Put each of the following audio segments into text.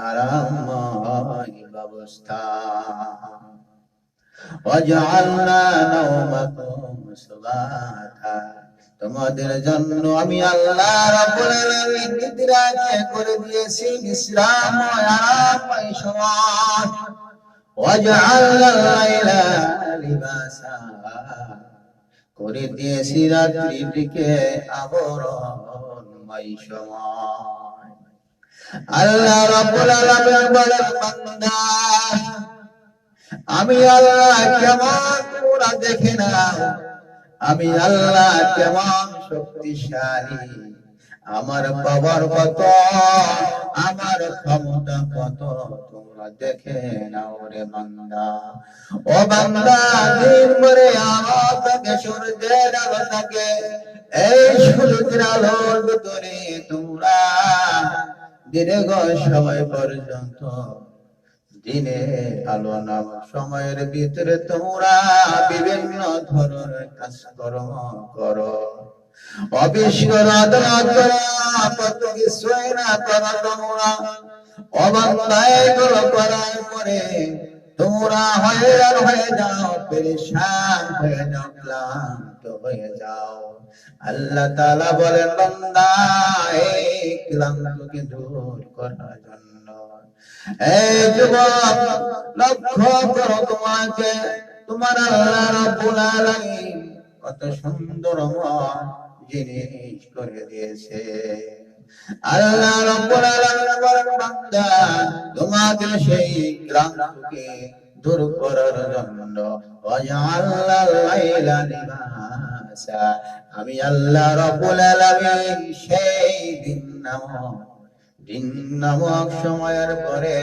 আরামময় ব্যবস্থা وجعلنا نومكم سباتا তোমাদের জন্য আমি আল্লাহ রাব্বুল আলামিন নিদ্রাকে করে দিয়েছি বিশ্রাম ও আরামময় সময় وجعلنا الليل لباسا করে দিয়েছি রাত্রিটিকে আবরণময় সময় আল্লাহ রাব্বুল আলামিন বলেন, বান্দা, আমি আল্লাহ কেমন তোমরা দেখে নাও। আমি আল্লাহ কেমন শক্তিশালী। আমার পাওয়ার কত, আমার ক্ষমতা কত, তোমরা দেখে নাও রে বান্দা। ও বান্দা, দিন এই সূর্যের আলোর ভিতরে তোমরা দীর্ঘ সময় পর্যন্ত, দিনে আলো নাম সময়ের ভিতরে তোমরা বিভিন্ন ধরনের কাজকর্ম করো। অফিস করো আদালত করো কত কিছুই না তোমরা হয়রান হয়ে যাও, পেরেশান হয়ে যাও, ক্লান্ত হয়ে যাও। আল্লাহ তাআলা বলেন, বান্দা, এই ক্লান্তকে দূর করার জন্য। এই যুবক, লক্ষ্য করো তোমাকে, তোমার আল্লাহ রাব্বুল আলামিন কত সুন্দর মন জিনিস করে দিয়েছে। আল্লাহ রাব্বুল আলামিন বলেন, বান্দা সেই দূর করার জন্য আমি আল্লাহ রাব্বুল আলামিন সেই দিন নামক দিন নামক সময়ের পরে,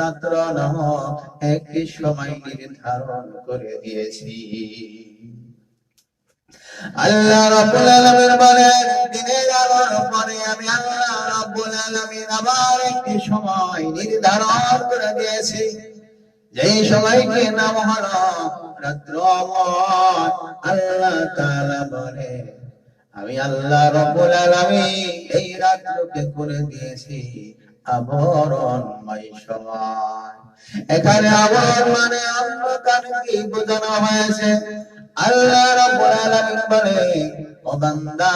রাত্র নামক একটি সময় নির্ধারণ করে দিয়েছি। আল্লাহ রাব্বুল আলামিন বলেন, দিনের আলোর পরে আমি আল্লাহ রাব্বুল আলামিন আবার একটি সময় নির্ধারণ করে দিয়েছি। যেই সময়কে নাম হলো রাত্র আল্লাহ তাআলা বলে, আমি আল্লাহ রব্বুল আলামিন এই রাত্রকে করে দিয়েছি আবরণময় সময়। এখানে আবরণ মানে অন্ধকার কি বোঝানো হয়েছে। আল্লাহ রব্বুল আলামিন বলে, ও বান্দা,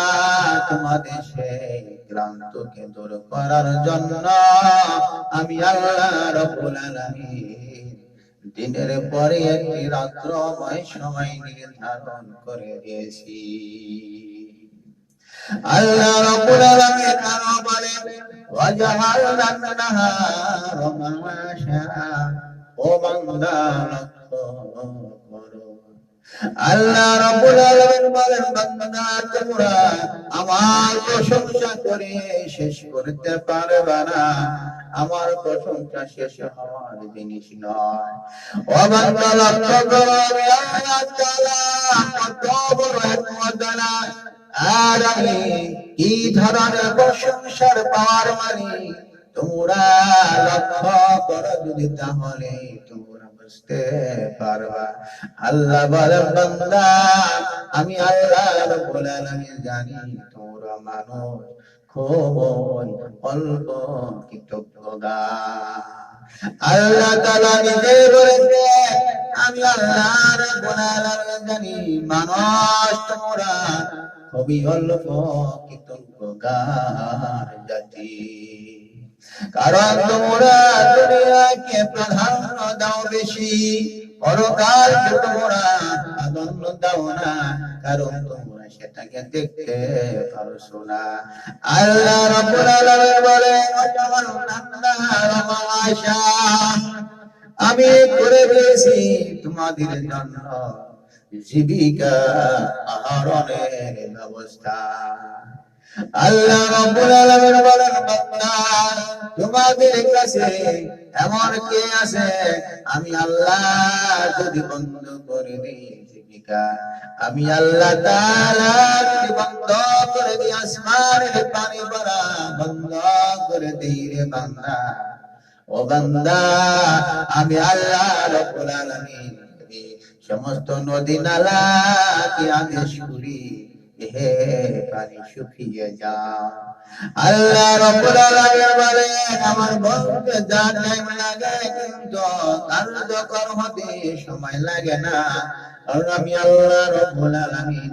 তোমাদের সেই ক্লান্তকে দূর করার জন্য আমি আল্লাহ রব্বুল আলামিন দিনের পরে একটি রাত্রময় সময় নির্ধারণ করে দিয়েছি। আল্লাহ রাব্বুল আলামিন ও বান্দা, লক্ষ্য করো। আল্লাহ রাব্বুল আলামিন বলেন, বান্দা, তোমরা আমার প্রশংসা করে শেষ করতে পারবে না। আমার প্রশংসা শেষ হওয়ার জিনিস নয়। ও বান্দা, লক্ষ্য করো, আমি আল্লাহ তাআলা কত বড় এক আর আমি কি ধরনের প্রশংসার পাওয়ার মানি? তোমরা লক্ষ্য করো যদি তাহলে তোমরা বুঝতে পারবা? আল্লাহ বলেন, বান্দা, আমি আল্লাহ রাব্বুল আলামিন জানি তোমরা মানুষ খুব অল্প কৃতজ্ঞতা। আল্লাহ তাআলা নিজে বলেছে আমি জানি মানুষ তোমরা খুবই অল্প কৃতজ্ঞতার জাতি। কারণ তোমরা দুনিয়াকে প্রাধান্য দাও বেশি। পরকালকে তোমরা প্রাধান্য দাও না, কারণ তোমরা সেটাকে দেখতে পারছ না। আল্লাহ রাব্বুল আলামিন বলে আমি করে দিয়েছি তোমাদের জন্য জীবিকা আহরণের ব্যবস্থা। আল্লাহ রাব্বুল আলামিন বলেন তোমাদের কাছে এমন কে আছে? আমি আল্লাহ যদি বন্ধ করে দিই জীবিকা, আমি আল্লাহ বন্ধ করে দিই আসমানের পানি পড়া বন্ধ করে দিই রে বান্দা। ও বান্দা, আমি আল্লাহ রাব্বুল আলামিন সমস্ত নদী নালা কি আদেশ করি হে পানি শুকিয়ে যা। আল্লাহ রব্বুল আলামিন বলে আমার বলতে যা টাইম লাগে কিন্তু কার্যকর হতে সময় লাগে না। কারণ আমি আল্লাহ রব্বুল আলামিন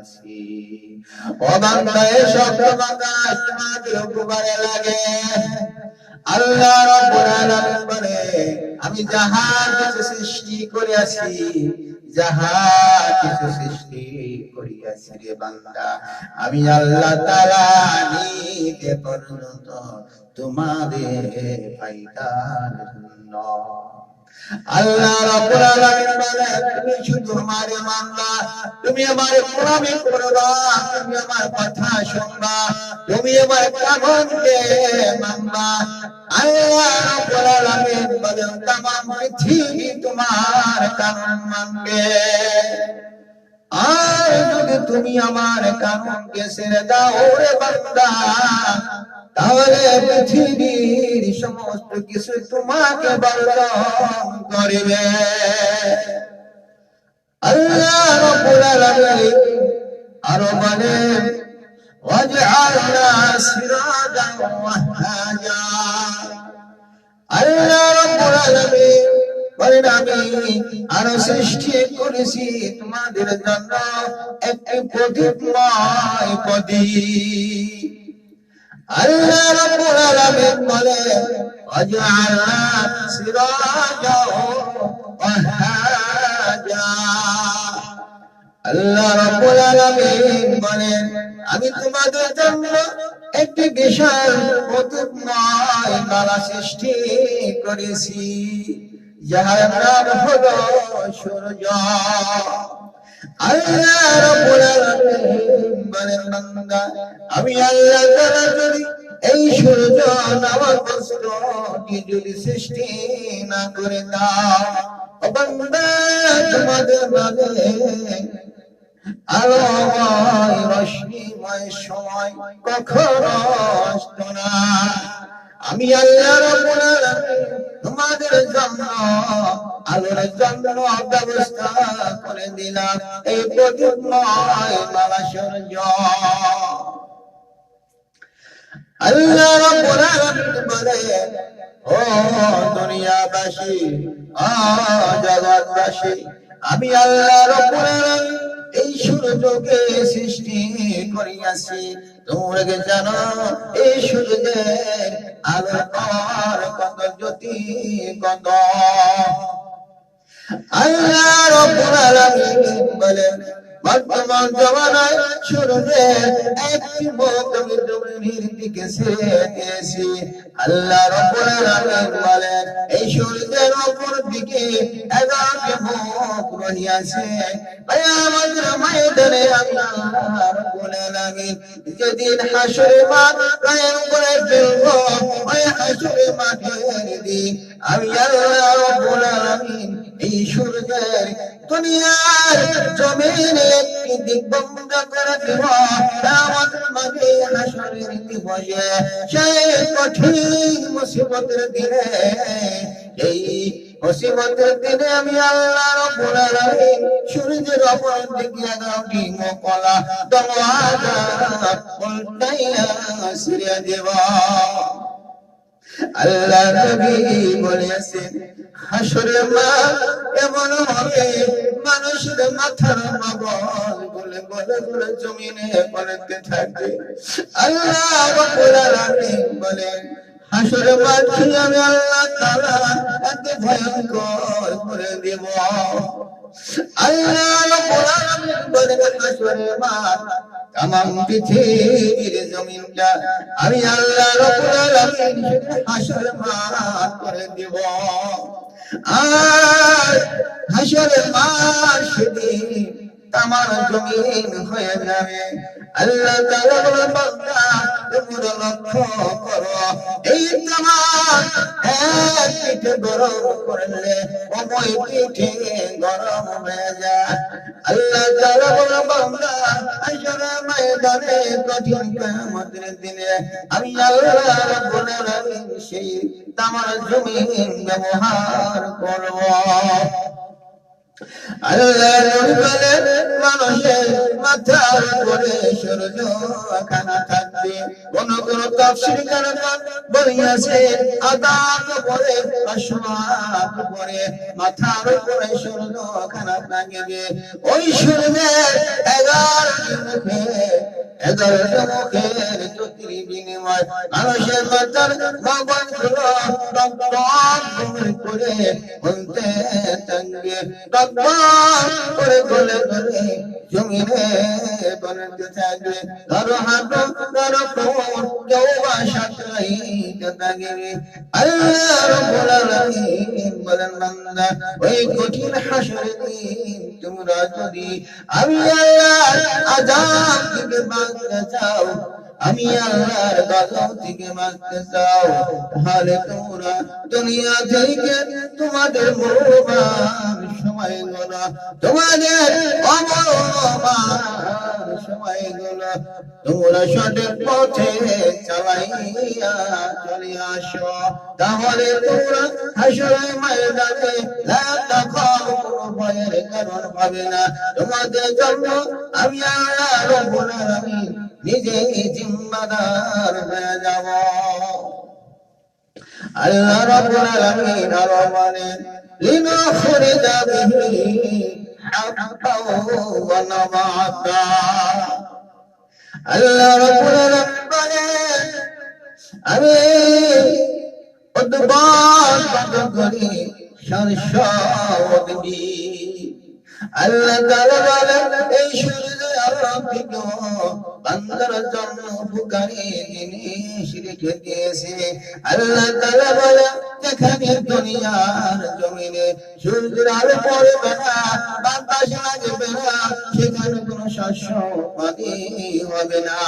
বানাইছি ও বান্দা এই উপকারে লাগে। আল্লাহ আলামিন বলে, আমি যাহা কিছু সৃষ্টি করিয়াছি, যাহা কিছু সৃষ্টি করিয়াছি রে বান্দা আমি আল্লাহ তাআলা নিজে পর্যন্ত তোমাদের ফায়দার জন্য আল্লাহ রাব্বুল আলামিন বলে তুমি শুধু আমারে মানবা তুমি আমার গোলামি করবা তুমি আমার কথা শুনবা তুমি আমার কানুনকে মানবা আল্লাহ রাব্বুল আলামিন বলে तमाम পৃথিবী তোমার কানুন মানবে আর যদি তুমি আমার দাও রে বান্দা, তাহলে পৃথিবীর সমস্ত কিছু তোমাকে আরও ওয়াহাজা আল্লাহ রাব্বুল বলেন আমি আরও সৃষ্টি করেছি তোমাদের জন্য একটি প্রদীপ আল্লাহ আল্লাহ বলেন আমি তোমাদের জন্য একটি বিশাল প্রদীপময় মালা সৃষ্টি করেছি। সূর্য। আমি আল্লাহ তাআলা যদি এই সূর্য নামক যদি সৃষ্টি না করে তোমাদের মাঝে আলোময় রশ্মিময় সময় কখনো না। আমি আল্লাহ রাব্বুল তোমাদের জন্য আলোর জন্য ব্যবস্থা করে দিলাম। এই প্রদীপময় সূর্য। আল্লাহ রাব্বুল বলে, ও দুনিয়াবাসী, ও জগৎবাসী আমি আল্লাহ রাব্বুল এই সূর্যকে সৃষ্টি করিয়াছি। তোমরা কি জানো, এই সূর্যের আলো আর কত জ্যোতি, কত আল্লাহ রাব্বুল আলামিন বলেন বর্তমান জমানায় একটি মৌতমি জমিনের দিকে ছেড়ে দিয়েছি আল্লাহ রাব্বুল এই সূর্যের অপর দিকে এগারোটি মুখ রহিয়াছে। আমি দুনিয়ার জমিনে একটি দিক বন্ধ করে দিব আমাদের মাঝে হাসরের দিবসে সেই কঠিন মুসিবতের দিনে, এই মুসিবতের দিনে আমি আল্লাহ আল্লাহ নবী বলেছেন, হাসরে মা এমন হবে? মানুষের মাথার মাবল বলে বলে বলে জমিনে পড়তে থাকবে। আল্লাহ রাব্বুল আলামিন বলেন, হাসরে মাঠে আমি আল্লাহ তাআলা এত ভয়ঙ্কর করে দেব? আল্লাহ রাব্বুল আলামিন বলেন, হাসরে মাঠ তামাম পৃথিবীর জমিনটা আমি আল্লাহ রাব্বুল আলামিন হাসর মাঠ করে দেব। আর হাসরের মাঠ সেদিন তামাম জমিন হয়ে যাবে। আল্লাহ তাআলা বান্দা তোমরা লক্ষ্য করো। এই তামাম এক পিঠে গরম করলে অময় পিঠে গরম হয়ে যায়। আল্লাহ তাআলা বান্দা, হাসরের ময়দানে কঠিন কিয়ামতের দিনে আমি আল্লাহ রাব্বুল আলামিন সেই তামাম জমিন ব্যবহার করব। আল্লাহ নবী বলেন মানুষের মাথা করে সূর্য থাকবে কোন কোন তাফসীর কারণ বলিয়াছে আদাত পরে আসমাত পরে মাথার উপরে সূর্য খানা থাকবে ওই সূর্যের এগারোটি মুখে, এগারোটা মুখের জ্যোতির বিনিময়। মানুষের মাথার ভগবানগুলো করে বলতে থাকবে করে গলে গলে জমিনে বলতে থাকবে ধরো হাঁটো ধরো কোন কেউ বা সাঁতরাইতে থাকবে আল্লাহ রব্বুল আলামিন বলেন বান্দা ওই কঠিন তোমরা যদি আমি আল্লাহ আজাব থেকে বাঁচতে চাও আমি আল্লাহর গজব থেকে বাঁচতে চাও, তাহলে তোমরা দুনিয়া থেকে তোমাদের মূল্যবান সময়গুলো তোমাদের অমূল্যবান সময়গুলো তোমরা সঠিক পথে চালাইয়া চলে তাহলে তোমরা ভয়ের কারণ হবে না। তোমাদের জন্য আমি আল্লাহ রব্বুল আলামিন নিজে জিম্মাদার হয়ে যাব। আল্লাহ রাব্বুল আলামিন আরও বলেন লিনাখরিজ বিহি হাক্কাও ওয়া নাবাতা। আল্লাহ রাব্বুল আলামিন আমি বন্ধ করি আল্লাহ তাআলা বলেন, এই থেকে বান্দার জন্য উপকারী জিনিস রেখে দিয়েছে আল্লাহ সেখানে কোনো শস্য হবে না।